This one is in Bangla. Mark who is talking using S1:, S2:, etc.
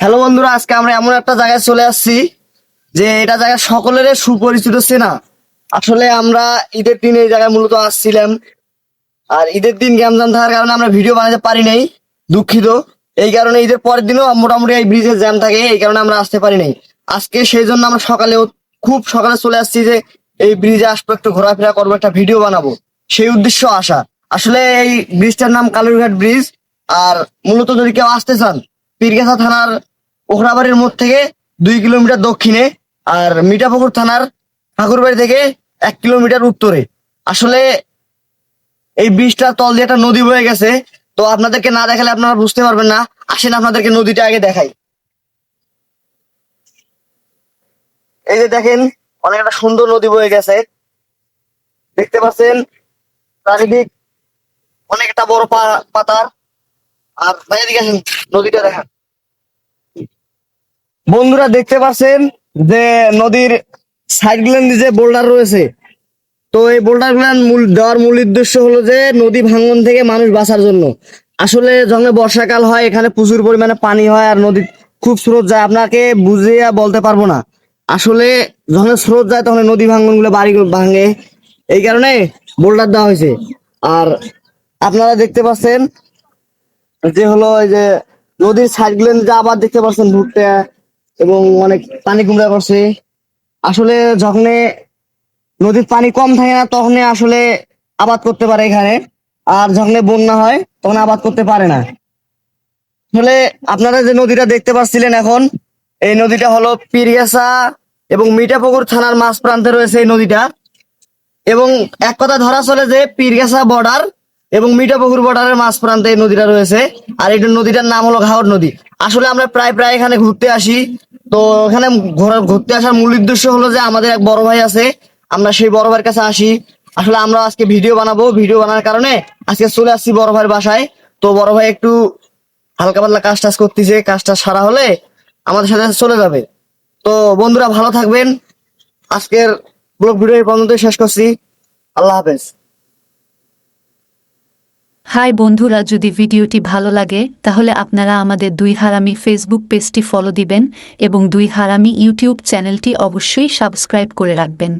S1: হ্যালো বন্ধুরা, আজকে আমরা এমন একটা জায়গায় চলে আসছি যে এটা জায়গা সকলের সুপরিচিত চেনা। আসলে আমরা ঈদের দিন এই জায়গায় মূলত আসছিলাম। আর ঈদের দিন গ্যামজাম থাকার কারণে আমরা ভিডিও বানাতে পারি নাই, দুঃখিত। এই কারণে ঈদের পরের দিনও মোটামুটি এই ব্রিজের জ্যাম থাকে, এই কারণে আমরা আসতে পারি নাই। আজকে সেই জন্য আমরা সকালেও, খুব সকালে চলে আসছি যে এই ব্রিজে আসব, একটু ঘোরাফেরা করব, একটা ভিডিও বানাবো। সেই উদ্দেশ্য আসা। আসলে এই ব্রিজটার নাম কালুরঘাট ব্রিজ আর মূলত যদি কেউ আসতে চান, পীরগাছা থানার ওখরাবাড়ির মোড় থেকে দুই কিলোমিটার দক্ষিণে আর মিঠাপুকুর থানার ঠাকুরবাড়ি থেকে এক কিলোমিটার উত্তরে। আসলে এই ব্রিজটার তল দিয়ে একটা নদী বয়ে গেছে। তো আপনাদেরকে না দেখালে আপনারা বুঝতে পারবেন না। আসেন, আপনাদেরকে নদীটা আগে দেখাই। এই যে দেখেন অনেক একটা সুন্দর নদী বয়ে গেছে। দেখতে পাচ্ছেন চারিদিক অনেক একটা বড় পাতার আর এদিকে নদীটা দেখান। বন্ধুরা দেখতে পাচ্ছেন যে নদীর সাইড গুলেন যে বোল্ডার রয়েছে। তো এই বোল্ডার গুলান মূল দেওয়ার মূল উদ্দেশ্য হলো যে নদী ভাঙন থেকে মানুষ বাঁচার জন্য। আসলে যখন বর্ষাকাল হয়, এখানে প্রচুর পরিমাণে পানি হয়, আর নদী খুব স্রোত যায়। আপনাকে বুঝিয়ে বলতে পারব না। আসলে যখন স্রোত যায় তখন নদী ভাঙনগুলো বাড়ি ভাঙে। এই কারণে বোল্ডার দেওয়া হয়েছে। আর আপনারা দেখতে পাচ্ছেন যে হলো এই যে নদীর সাইডগুলো যে আবার দেখতে পাচ্ছেন ভুট্টা এবং অনেক পানি কুমড়া করছে। আসলে যখন নদীর পানি কম থাকে না তখন আসলে আবাদ করতে পারে এখানে। আর যখন বন্যা হয়, তখন আবাদ করতে পারে না। আসলে আপনারা যে নদীটা দেখতে পাচ্ছিলেন এখন, এই নদীটা হলো পীরগাছা এবং মিঠাপুকুর থানার মাঝ প্রান্তে রয়েছে এই নদীটা। এবং এক কথা ধরা চলে যে পীরগাছা বর্ডার এবং মিঠাপুকুর বর্ডারের মাঝ প্রান্তে এই নদীটা রয়েছে। আর এই নদীটার নাম হলো ঘাওর নদী। আসলে আমরা প্রায় প্রায় এখানে ঘুরতে আসি। তো এখানে ঘোরা- ঘুরতে আসার মূল উদ্দেশ্য হলো যে আমাদের এক বড় ভাই আছে, আমরা সেই বড় ভাইয়ের কাছে আসি। আসলে আমরা আজকে ভিডিও বানাবো। ভিডিও বানানোর কারণে আজকে চলে আসছি বড় ভাইয়ের বাসায়। তো বড় ভাই একটু হালকা পাতলা কাজ টাজ করতেছে। কাজটা সারা হলে আমাদের সাথে চলে যাবে। তো বন্ধুরা ভালো থাকবেন। আজকের ব্লগ ভিডিও পর্যন্ত শেষ করছি। আল্লাহ হাফেজ।
S2: হাই বন্ধুরা, যদি ভিডিওটি ভালো লাগে, তাহলে আপনারা আমাদের দুই হারামি ফেসবুক পেজটি ফলো দিবেন এবং দুই হারামি ইউটিউব চ্যানেলটি অবশ্যই সাবস্ক্রাইব করে রাখবেন।